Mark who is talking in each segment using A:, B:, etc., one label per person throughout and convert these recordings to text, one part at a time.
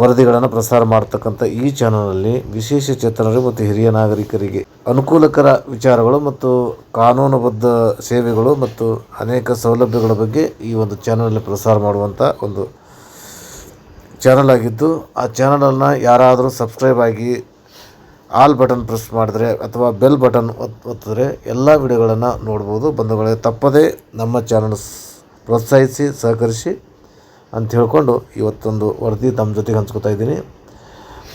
A: ವರದಿಗಳನ್ನು ಪ್ರಸಾರ ಮಾಡತಕ್ಕಂಥ ಈ ಚಾನಲ್ನಲ್ಲಿ ವಿಶೇಷ ಚೇತನರು ಮತ್ತು ಹಿರಿಯ ನಾಗರಿಕರಿಗೆ ಅನುಕೂಲಕರ ವಿಚಾರಗಳು ಮತ್ತು ಕಾನೂನುಬದ್ಧ ಸೇವೆಗಳು ಮತ್ತು ಅನೇಕ ಸೌಲಭ್ಯಗಳ ಬಗ್ಗೆ ಈ ಒಂದು ಚಾನಲಲ್ಲಿ ಪ್ರಸಾರ ಮಾಡುವಂಥ ಒಂದು ಚಾನಲ್ ಆಗಿದ್ದು ಆ ಚಾನಲನ್ನು ಯಾರಾದರೂ ಸಬ್ಸ್ಕ್ರೈಬ್ ಆಗಿ ಆಲ್ ಬಟನ್ ಪ್ರೆಸ್ ಮಾಡಿದ್ರೆ ಅಥವಾ ಬೆಲ್ ಬಟನ್ ಒತ್ತಿದ್ರೆ ಎಲ್ಲ ವಿಡಿಯೋಗಳನ್ನು ನೋಡ್ಬೋದು ಬಂಧುಗಳೇ ತಪ್ಪದೇ ನಮ್ಮ ಚಾನಲ್ ಪ್ರೋತ್ಸಾಹಿಸಿ ಸಹಕರಿಸಿ ಅಂತ ಹೇಳ್ಕೊಂಡು ಇವತ್ತೊಂದು ವರದಿ ತಮ್ಮ ಜೊತೆಗೆ ಹಂಚ್ಕೋತಾ ಇದ್ದೀನಿ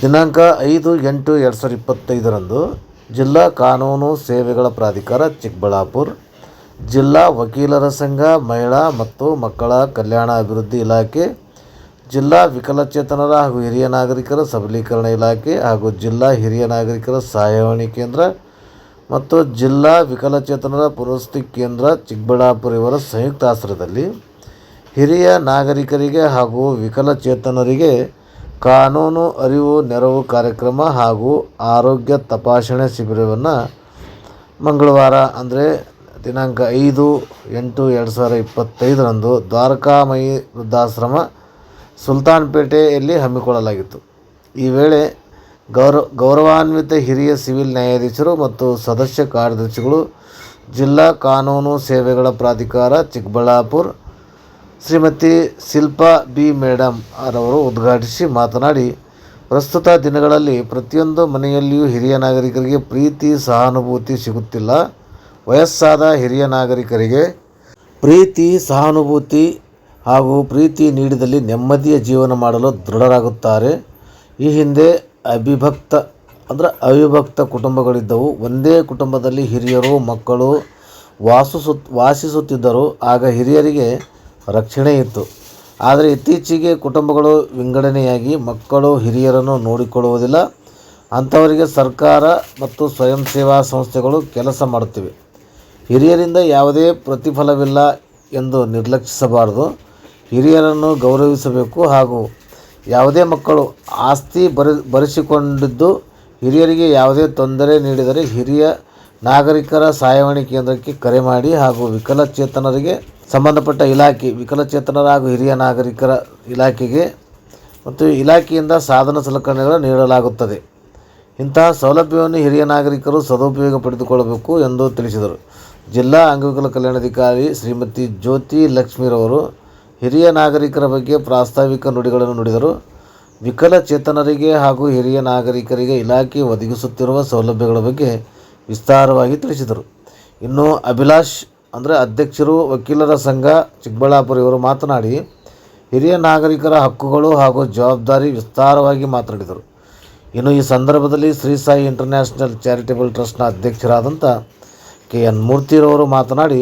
A: ದಿನಾಂಕ ಐದು ಎಂಟು ಎರಡು ಸಾವಿರದ ಇಪ್ಪತ್ತೈದರಂದು ಜಿಲ್ಲಾ ಕಾನೂನು ಸೇವೆಗಳ ಪ್ರಾಧಿಕಾರ ಚಿಕ್ಕಬಳ್ಳಾಪುರ ಜಿಲ್ಲಾ ವಕೀಲರ ಸಂಘ ಮಹಿಳಾ ಮತ್ತು ಮಕ್ಕಳ ಕಲ್ಯಾಣ ಅಭಿವೃದ್ಧಿ ಇಲಾಖೆ ಜಿಲ್ಲಾ ವಿಕಲಚೇತನರ ಹಾಗೂ ಹಿರಿಯ ನಾಗರಿಕರ ಸಬಲೀಕರಣ ಇಲಾಖೆ ಹಾಗೂ ಜಿಲ್ಲಾ ಹಿರಿಯ ನಾಗರಿಕರ ಸಹಾಯವಾಣಿ ಕೇಂದ್ರ ಮತ್ತು ಜಿಲ್ಲಾ ವಿಕಲಚೇತನರ ಪುರಸ್ತಿ ಕೇಂದ್ರ ಚಿಕ್ಕಬಳ್ಳಾಪುರ ಇವರ ಸಂಯುಕ್ತಾಶ್ರಯದಲ್ಲಿ ಹಿರಿಯ ನಾಗರಿಕರಿಗೆ ಹಾಗೂ ವಿಕಲಚೇತನರಿಗೆ ಕಾನೂನು ಅರಿವು ನೆರವು ಕಾರ್ಯಕ್ರಮ ಹಾಗೂ ಆರೋಗ್ಯ ತಪಾಸಣೆ ಶಿಬಿರವನ್ನು ಮಂಗಳವಾರ ಅಂದರೆ ದಿನಾಂಕ ಐದು ಎಂಟು ಎರಡು ಸಾವಿರ ಇಪ್ಪತ್ತೈದರಂದು ದ್ವಾರಕಾಮಯಿ ವೃದ್ಧಾಶ್ರಮ ಸುಲ್ತಾನ್ಪೇಟೆಯಲ್ಲಿ ಹಮ್ಮಿಕೊಳ್ಳಲಾಗಿತ್ತು ಈ ವೇಳೆ ಗೌರವ ಗೌರವಾನ್ವಿತ ಹಿರಿಯ ಸಿವಿಲ್ ನ್ಯಾಯಾಧೀಶರು ಮತ್ತು ಸದಸ್ಯ ಕಾರ್ಯದರ್ಶಿಗಳು ಜಿಲ್ಲಾ ಕಾನೂನು ಸೇವೆಗಳ ಪ್ರಾಧಿಕಾರ ಚಿಕ್ಕಬಳ್ಳಾಪುರ ಶ್ರೀಮತಿ ಶಿಲ್ಪಾ ಬಿ ಮೇಡಮ್ ಅವರು ಉದ್ಘಾಟಿಸಿ ಮಾತನಾಡಿ ಪ್ರಸ್ತುತ ದಿನಗಳಲ್ಲಿ ಪ್ರತಿಯೊಂದು ಮನೆಯಲ್ಲಿಯೂ ಹಿರಿಯ ನಾಗರಿಕರಿಗೆ ಪ್ರೀತಿ ಸಹಾನುಭೂತಿ ಸಿಗುತ್ತಿಲ್ಲ ವಯಸ್ಸಾದ ಹಿರಿಯ ನಾಗರಿಕರಿಗೆ ಪ್ರೀತಿ ಸಹಾನುಭೂತಿ ಹಾಗೂ ಪ್ರೀತಿ ನೀಡಿದಲ್ಲಿ ನೆಮ್ಮದಿಯ ಜೀವನ ಮಾಡಲು ದೃಢರಾಗುತ್ತಾರೆ ಈ ಹಿಂದೆ ಅವಿಭಕ್ತ ಅಂದರೆ ಅವಿಭಕ್ತ ಕುಟುಂಬಗಳಿದ್ದವು ಒಂದೇ ಕುಟುಂಬದಲ್ಲಿ ಹಿರಿಯರು ಮಕ್ಕಳು ವಾಸಿಸುತ್ ವಾಸಿಸುತ್ತಿದ್ದರು ಆಗ ಹಿರಿಯರಿಗೆ ರಕ್ಷಣೆ ಇತ್ತು ಆದರೆ ಇತ್ತೀಚೆಗೆ ಕುಟುಂಬಗಳು ವಿಂಗಡಣೆಯಾಗಿ ಮಕ್ಕಳು ಹಿರಿಯರನ್ನು ನೋಡಿಕೊಳ್ಳುವುದಿಲ್ಲ ಅಂಥವರಿಗೆ ಸರ್ಕಾರ ಮತ್ತು ಸ್ವಯಂ ಸೇವಾ ಸಂಸ್ಥೆಗಳು ಕೆಲಸ ಮಾಡುತ್ತಿವೆ ಹಿರಿಯರಿಂದ ಯಾವುದೇ ಪ್ರತಿಫಲವಿಲ್ಲ ಎಂದು ನಿರ್ಲಕ್ಷಿಸಬಾರದು ಹಿರಿಯರನ್ನು ಗೌರವಿಸಬೇಕು ಹಾಗೂ ಯಾವುದೇ ಮಕ್ಕಳು ಆಸ್ತಿ ಬರಿಸಿಕೊಂಡಿದ್ದು ಬರೆಸಿಕೊಂಡಿದ್ದು ಹಿರಿಯರಿಗೆ ಯಾವುದೇ ತೊಂದರೆ ನೀಡಿದರೆ ಹಿರಿಯ ನಾಗರಿಕರ ಸಹಾಯವಾಣಿ ಕೇಂದ್ರಕ್ಕೆ ಕರೆ ಮಾಡಿ ಹಾಗೂ ವಿಕಲಚೇತನರಿಗೆ ಸಂಬಂಧಪಟ್ಟ ಇಲಾಖೆ ವಿಕಲಚೇತನರ ಹಾಗೂ ಹಿರಿಯ ನಾಗರಿಕರ ಇಲಾಖೆಗೆ ಮತ್ತು ಇಲಾಖೆಯಿಂದ ಸಾಧನ ಸಲಕರಣೆಗಳು ನೀಡಲಾಗುತ್ತದೆ ಇಂತಹ ಸೌಲಭ್ಯವನ್ನು ಹಿರಿಯ ನಾಗರಿಕರು ಸದುಪಯೋಗ ಪಡೆದುಕೊಳ್ಳಬೇಕು ಎಂದು ತಿಳಿಸಿದರು ಜಿಲ್ಲಾ ಅಂಗವಿಕಲ ಕಲ್ಯಾಣಾಧಿಕಾರಿ ಶ್ರೀಮತಿ ಜ್ಯೋತಿ ಲಕ್ಷ್ಮೀರವರು ಹಿರಿಯ ನಾಗರಿಕರ ಬಗ್ಗೆ ಪ್ರಾಸ್ತಾವಿಕ ನುಡಿಗಳನ್ನು ನುಡಿದರು ವಿಕಲಚೇತನರಿಗೆ ಹಾಗೂ ಹಿರಿಯ ನಾಗರಿಕರಿಗೆ ಇಲಾಖೆ ಒದಗಿಸುತ್ತಿರುವ ಸೌಲಭ್ಯಗಳ ಬಗ್ಗೆ ವಿಸ್ತಾರವಾಗಿ ತಿಳಿಸಿದರು ಇನ್ನು ಅಭಿಲಾಷ್ ಅಂದರೆ ಅಧ್ಯಕ್ಷರು ವಕೀಲರ ಸಂಘ ಚಿಕ್ಕಬಳ್ಳಾಪುರ ಇವರು ಮಾತನಾಡಿ ಹಿರಿಯ ನಾಗರಿಕರ ಹಕ್ಕುಗಳು ಹಾಗೂ ಜವಾಬ್ದಾರಿ ವಿಸ್ತಾರವಾಗಿ ಮಾತನಾಡಿದರು ಇನ್ನು ಈ ಸಂದರ್ಭದಲ್ಲಿ ಶ್ರೀ ಸಾಯಿ ಇಂಟರ್ನ್ಯಾಷನಲ್ ಚಾರಿಟೇಬಲ್ ಟ್ರಸ್ಟ್ನ ಅಧ್ಯಕ್ಷರಾದಂಥ ಕೆ ಎನ್ ಮೂರ್ತಿರವರು ಮಾತನಾಡಿ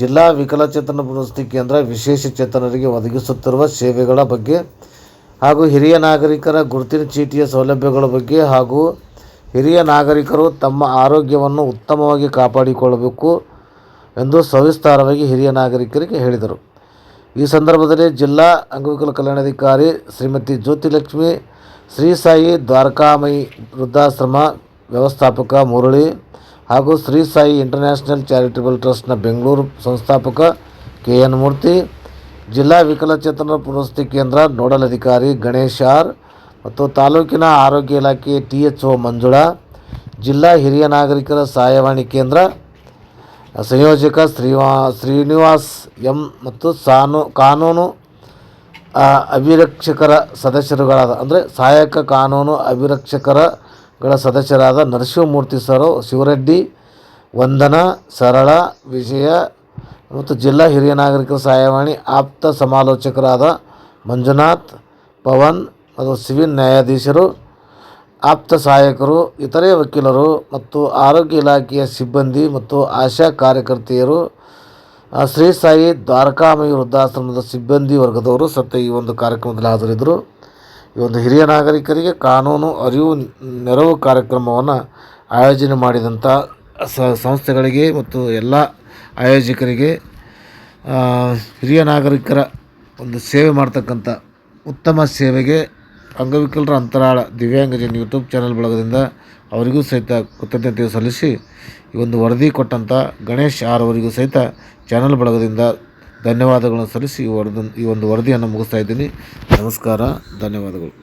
A: ಜಿಲ್ಲಾ ವಿಕಲಚೇತನ ಪುನಸ್ತಿ ಕೇಂದ್ರ ವಿಶೇಷ ಚೇತನರಿಗೆ ಒದಗಿಸುತ್ತಿರುವ ಸೇವೆಗಳ ಬಗ್ಗೆ ಹಾಗೂ ಹಿರಿಯ ನಾಗರಿಕರ ಗುರುತಿನ ಚೀಟಿಯ ಸೌಲಭ್ಯಗಳ ಬಗ್ಗೆ ಹಾಗೂ ಹಿರಿಯ ನಾಗರಿಕರು ತಮ್ಮ ಆರೋಗ್ಯವನ್ನು ಉತ್ತಮವಾಗಿ ಕಾಪಾಡಿಕೊಳ್ಳಬೇಕು ಎಂದು ಸವಿಸ್ತಾರವಾಗಿ ಹಿರಿಯ ನಾಗರಿಕರಿಗೆ ಹೇಳಿದರು ಈ ಸಂದರ್ಭದಲ್ಲಿ ಜಿಲ್ಲಾ ಅಂಗವಿಕಲ ಕಲ್ಯಾಣಾಧಿಕಾರಿ ಶ್ರೀಮತಿ ಜ್ಯೋತಿಲಕ್ಷ್ಮಿ ಶ್ರೀ ಸಾಯಿ ದ್ವಾರಕಾಮಯಿ ವೃದ್ಧಾಶ್ರಮ ವ್ಯವಸ್ಥಾಪಕ ಮುರಳಿ ಹಾಗೂ ಶ್ರೀ ಸಾಯಿ ಇಂಟರ್ನ್ಯಾಷನಲ್ ಚಾರಿಟಬಲ್ ಟ್ರಸ್ಟ್ನ ಬೆಂಗಳೂರು ಸಂಸ್ಥಾಪಕ ಕೆ ಎನ್ ಮೂರ್ತಿ ಜಿಲ್ಲಾ ವಿಕಲಚೇತನ ಪುನರ್ವಸತಿ ಕೇಂದ್ರ ನೋಡಲ್ ಅಧಿಕಾರಿ ಗಣೇಶ್ ಆರ್ ಮತ್ತು ತಾಲೂಕಿನ ಆರೋಗ್ಯ ಇಲಾಖೆ ಟಿ ಎಚ್ ಓ ಮಂಜುಳಾ ಜಿಲ್ಲಾ ಹಿರಿಯ ನಾಗರಿಕರ ಸಹಾಯವಾಣಿ ಕೇಂದ್ರ ಸಂಯೋಜಕ ಶ್ರೀವಾ ಶ್ರೀನಿವಾಸ್ ಎಂ ಮತ್ತು ಸಾನು ಕಾನೂನು ಅಭಿರಕ್ಷಕರ ಸದಸ್ಯರುಗಳಾದ ಅಂದರೆ ಸಹಾಯಕ ಕಾನೂನು ಅಭಿರಕ್ಷಕರಗಳ ಸದಸ್ಯರಾದ ನರಸಿಂಹಮೂರ್ತಿ ಸರ್ ಶಿವರೆಡ್ಡಿ ವಂದನಾ ಸರಳ ವಿಜಯ ಮತ್ತು ಜಿಲ್ಲಾ ಹಿರಿಯ ನಾಗರಿಕರ ಸಹಾಯವಾಣಿ ಆಪ್ತ ಸಮಾಲೋಚಕರಾದ ಮಂಜುನಾಥ್ ಪವನ್ ಮತ್ತು ಸಿವಿಲ್ ನ್ಯಾಯಾಧೀಶರು ಆಪ್ತ ಸಹಾಯಕರು ಇತರೆ ವಕೀಲರು ಮತ್ತು ಆರೋಗ್ಯ ಇಲಾಖೆಯ ಸಿಬ್ಬಂದಿ ಮತ್ತು ಆಶಾ ಕಾರ್ಯಕರ್ತೆಯರು ಶ್ರೀ ಸಾಯಿ ದ್ವಾರಕಾಮಯಿ ವೃದ್ಧಾಶ್ರಮದ ಸಿಬ್ಬಂದಿ ವರ್ಗದವರು ಸತ್ತ ಈ ಒಂದು ಕಾರ್ಯಕ್ರಮದಲ್ಲಿ ಹಾಜರಿದ್ದರು ಈ ಒಂದು ಹಿರಿಯ ನಾಗರಿಕರಿಗೆ ಕಾನೂನು ಅರಿವು ನೆರವು ಕಾರ್ಯಕ್ರಮವನ್ನು ಆಯೋಜನೆ ಮಾಡಿದಂಥ ಸಂಸ್ಥೆಗಳಿಗೆ ಮತ್ತು ಎಲ್ಲ ಆಯೋಜಕರಿಗೆ ಹಿರಿಯ ನಾಗರಿಕರ ಒಂದು ಸೇವೆ ಮಾಡ್ತಕ್ಕಂಥ ಉತ್ತಮ ಸೇವೆಗೆ ಅಂಗವಿಕಲರ ಅಂತರಾಳ ದಿವ್ಯಾಂಗಜನ್ ಯೂಟ್ಯೂಬ್ ಚಾನಲ್ ಬಳಗದಿಂದ ಅವರಿಗೂ ಸಹಿತ ಕೃತಜ್ಞತೆ ಸಲ್ಲಿಸಿ ಈ ಒಂದು ವರದಿ ಕೊಟ್ಟಂಥ ಗಣೇಶ್ ಆರ್ ಅವರಿಗೂ ಸಹಿತ ಚಾನಲ್ ಬಳಗದಿಂದ ಧನ್ಯವಾದಗಳನ್ನು ಸಲ್ಲಿಸಿ ಈ ವರದ ಈ ಒಂದು ವರದಿಯನ್ನು ಮುಗಿಸ್ತಾ ಇದ್ದೀನಿ ನಮಸ್ಕಾರ ಧನ್ಯವಾದಗಳು